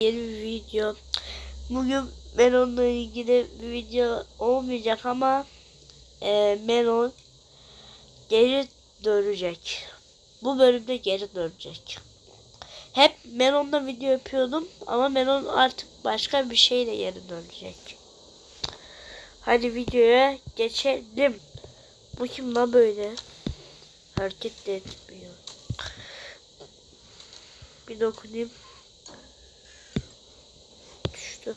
yeni bir video. Bugün Melon'la ilgili bir video olmayacak ama e, Melon geri dönecek. Bu bölümde geri dönecek. Hep Melon'la video yapıyordum ama Melon artık başka bir şeyle geri dönecek. Hadi videoya geçelim. Bu kim lan böyle? Hareket de etmiyor. Bir dokunayım. Düştü.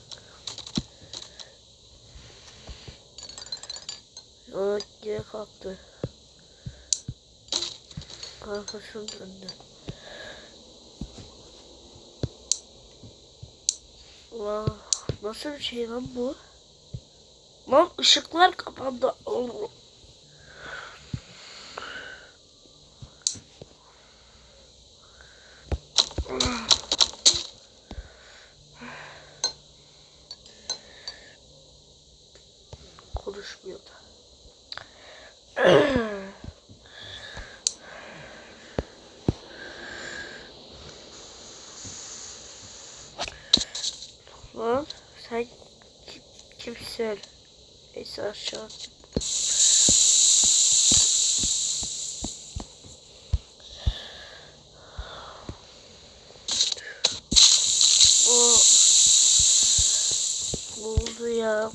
Aa yine kalktı. Kafasını döndü. Vah, nasıl bir şey lan bu? Lan ışıklar kapandı. Allah. Konuşmuyor da. Lan sen kim, kimsin? Neyse aşağı. ne oldu ya?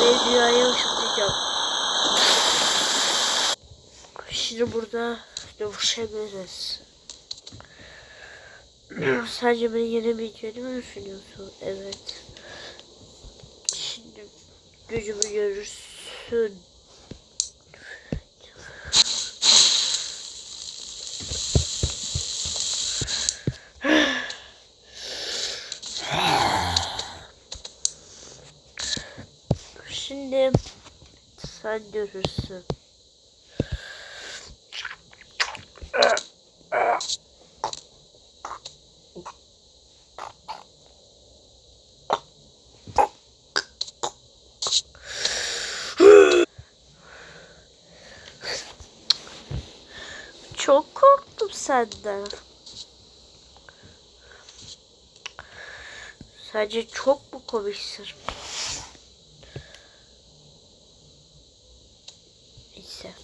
Ve ışınlayacağım. Şimdi burada dövüşebiliriz. Sadece beni yenemeyeceğini mi düşünüyorsun? Evet. Şimdi gücümü görürsün. Şimdi sen görürsün. Çok korktum senden. Sadece çok mu komiksin? Neyse.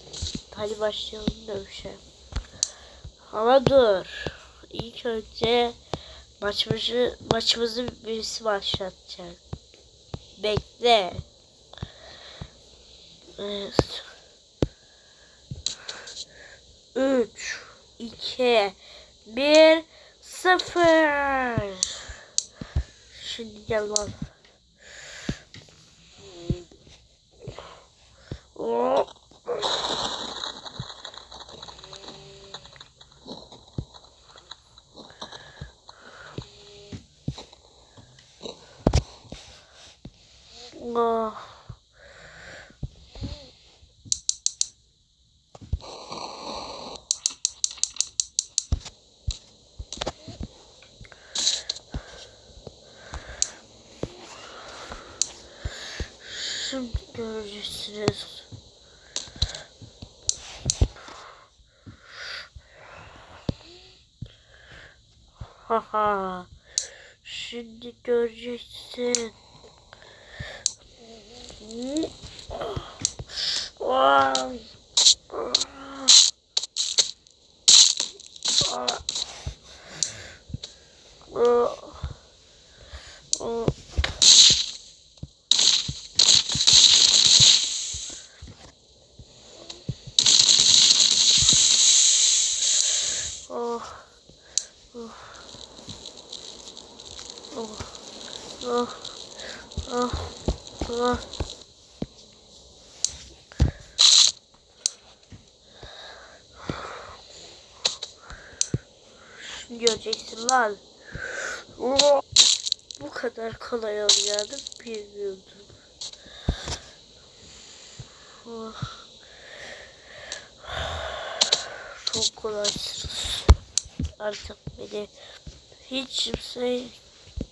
Hadi başlayalım dövüşe. Ama dur. İlk önce maçımızı, maçımızı birisi başlatacak. Bekle. Evet. 3 2 1 0 Şimdi gel lan. Oh. Oh. Şimdi göreceksiniz. Haha. Şimdi göreceksin. Vay. Oh. Oh. Oh. Oh. Oh. Oh. Şimdi göreceksin lan. Bu kadar kolay olacağını bilmiyordum. Oh. çok kolaysınız. Artık beni hiç kimse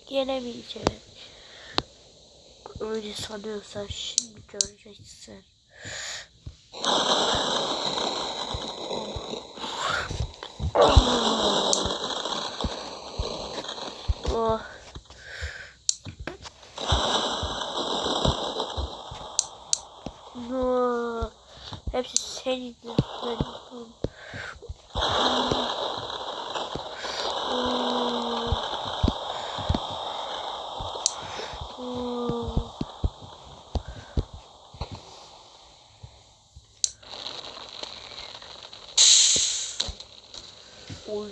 yenemeyecek. Öyle sanıyorsan şimdi göreceksin. Oh. No. Hepsi senin yüzünden. Oh. Oy.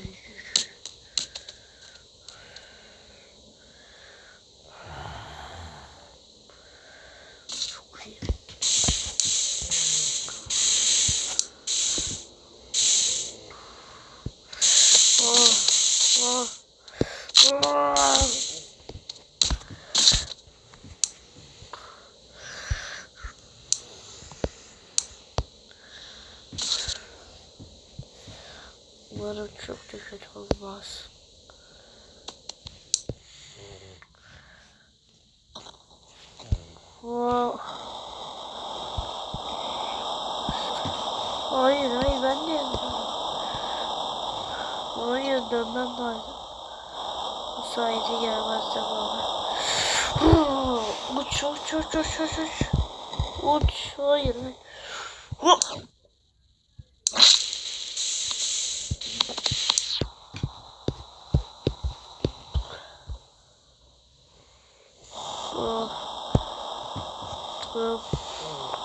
Çok iyi. Oh, oh, oh. Umarım çok da kötü olmaz. Oh. Hayır hayır ben de yapıyorum. Hayır dönmem lazım. Bu sayede gelmez devamı. Uç uç uç uç uç uç. Uç hayır hayır. Hop. Oh. Oh.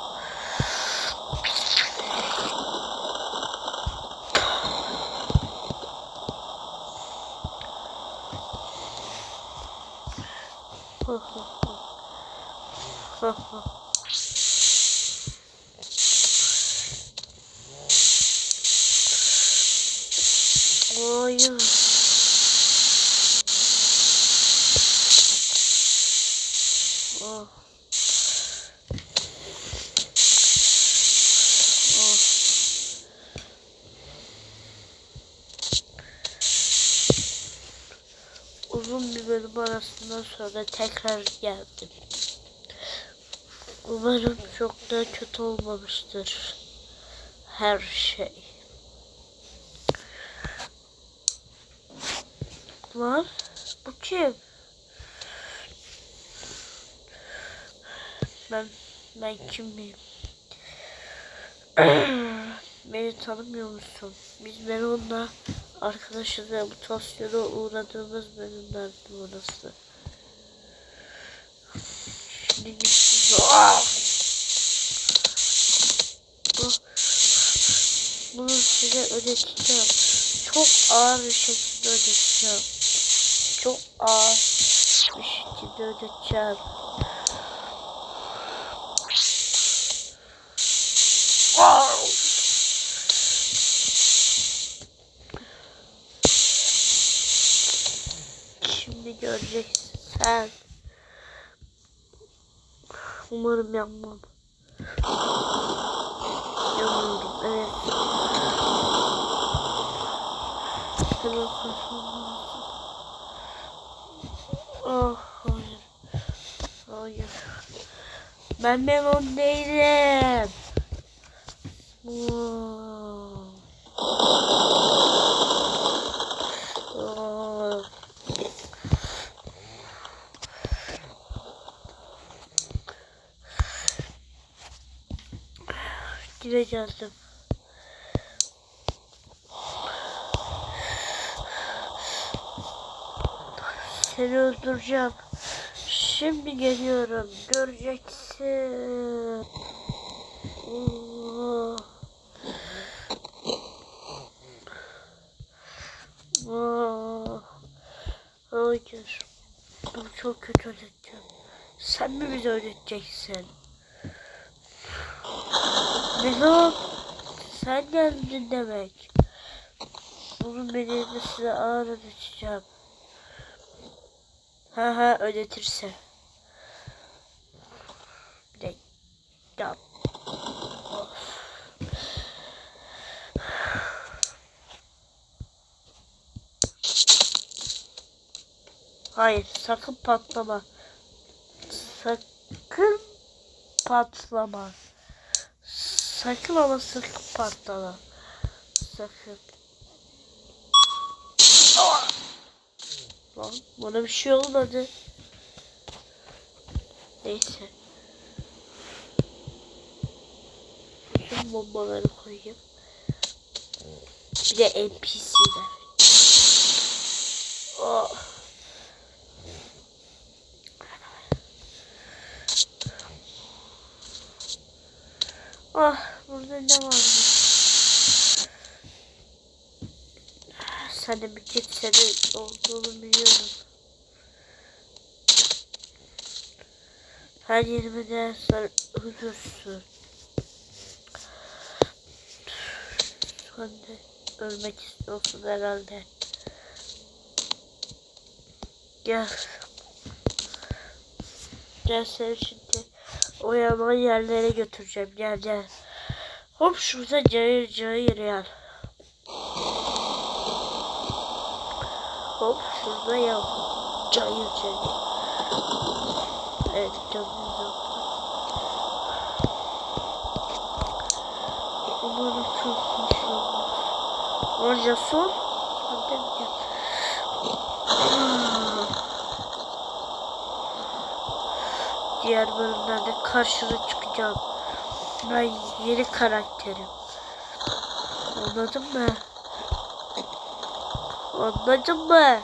Hayır. Oh. Uzun bir bölüm arasından sonra tekrar geldim. Umarım çok da kötü olmamıştır. Her şey. Lan bu kim? Ben ben kim miyim? Beni tanımıyor musun? Biz Melon'la arkadaşız ve mutasyona uğradığımız bölümlerdi burası. Şimdi gitsin. Bu, bunu size ödeteceğim. Çok ağır bir şekilde ödeteceğim. Çok ağır bir şekilde ödeteceğim. Wow. Şimdi göreceksin. Umarım yanmam. Yanıyorum evet. Hemen kaçmam lazım. Oh hayır. Hayır. Ben melon değilim. Wow. Oh. Gireceğiz. Seni öldüreceğim. Şimdi geliyorum. Göreceksin. Hayır. Bu çok kötü öğreteceğim. Sen mi bize öğreteceksin? Melo sen geldin demek. Bunun bedelini size ağır ödeteceğim. Ha ha ödetirse. Bir de yap. Hayır sakın patlama. Sakın patlama. Sakın ama sakın patlama. Sakın. Lan bana bir şey olmadı. Neyse. Şu bombaları koyayım. Bir de NPC'ler. Oh. Ah burada ne vardı? Sen de bir git seni olduğunu biliyorum. Her yerime de sen ölürsün. Sen de ölmek istiyorsun herhalde. Gel. Gel seni şimdi o yanan yerlere götüreceğim. Gel gel. Hop şurada cayır cayır yer. Hop şurada ya. Cayır cayır. Evet canım Umarım çok hoş olmaz. Orca sol. Sen de gel. Diğer bölümlerde karşına çıkacağım. Ben yeni karakterim. Anladın mı? Anladın mı?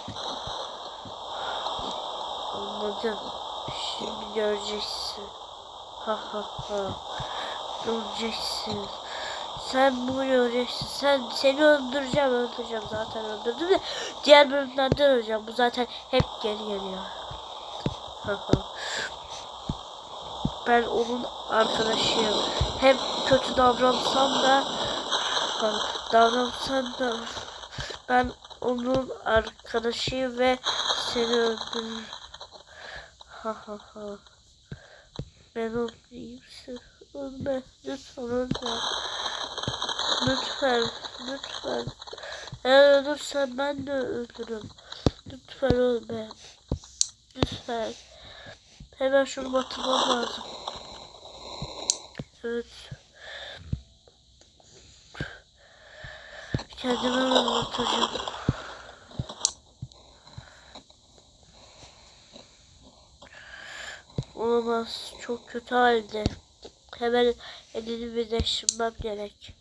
Anladım. Şimdi göreceksin. Ha ha ha. Göreceksin. Sen bunu göreceksin. Sen seni öldüreceğim, öldüreceğim zaten öldürdüm de diğer bölümlerde öleceğim. Bu zaten hep geri geliyor. Ha ha. Ben onun arkadaşıyım. Hem kötü davransam da davransam da ben onun arkadaşıyım ve seni öldürürüm. Ha ha ha. Ben öldüreyim misin? Ölme. Lütfen ölme. Lütfen. Lütfen. Eğer ölürsen ben de öldürürüm. Lütfen ölme. Lütfen. Hemen şunu batırmam lazım. Evet. Kendime anlatacağım. Olamaz. Çok kötü halde. Hemen elini birleştirmem gerek.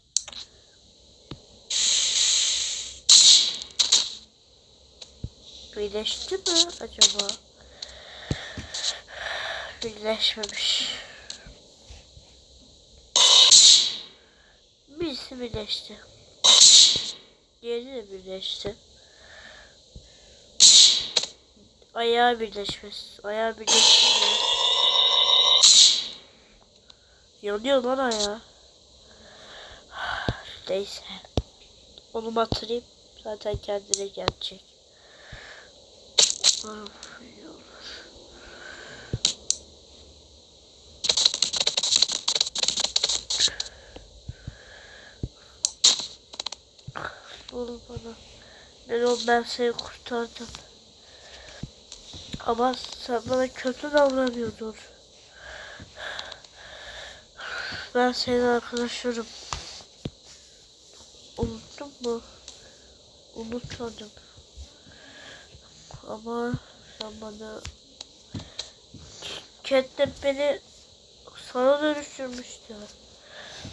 Birleşti mi acaba? Birleşmemiş. Birisi birleşti. Diğeri de birleşti. Ayağı birleşmez. Ayağı birleşmiyor. Yanıyor lan ayağı. Neyse. Onu batırayım. Zaten kendine gelecek. Of, iyi olur. Oğlum bana. Ben ondan seni kurtardım. Ama sen bana kötü davranıyordun. Ben senin arkadaşlarım. Unuttun mu? Unutmadım. Ama sen bana Catnap beni sana dönüştürmüştü.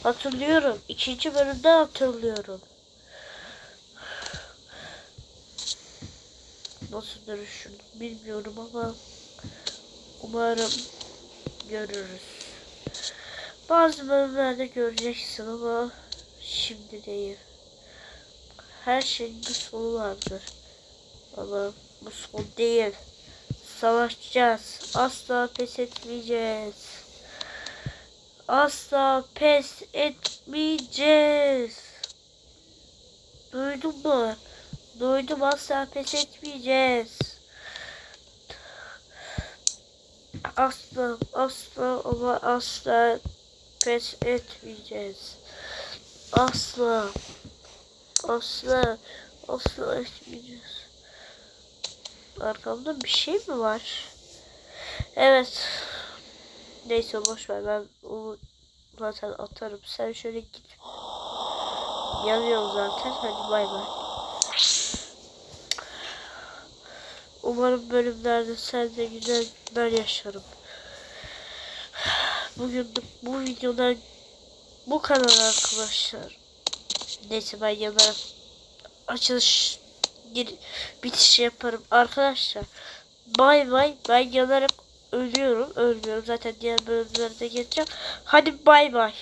Hatırlıyorum. İkinci bölümde hatırlıyorum. Nasıl dönüştürdüm bilmiyorum ama umarım görürüz. Bazı bölümlerde göreceksin ama şimdi değil. Her şeyin bir sonu vardır. Ama bu son değil. Savaşacağız. Asla pes etmeyeceğiz. Asla pes etmeyeceğiz. Duydun mu? Duydum asla pes etmeyeceğiz. Asla asla ama asla pes etmeyeceğiz. Asla asla asla etmeyeceğiz. Arkamda bir şey mi var? Evet. Neyse boş ver ben onu zaten atarım. Sen şöyle git. Yanıyor zaten. Hadi bay bay. Umarım bölümlerde sen de güzel günler yaşarım. Bugün bu videodan bu kadar arkadaşlar. Neyse ben yanarım. Açılış gir, bitiş yaparım arkadaşlar. Bay bay. Ben yanarak ölüyorum. Ölmüyorum. Zaten diğer bölümlerde geçeceğim. Hadi bay bay.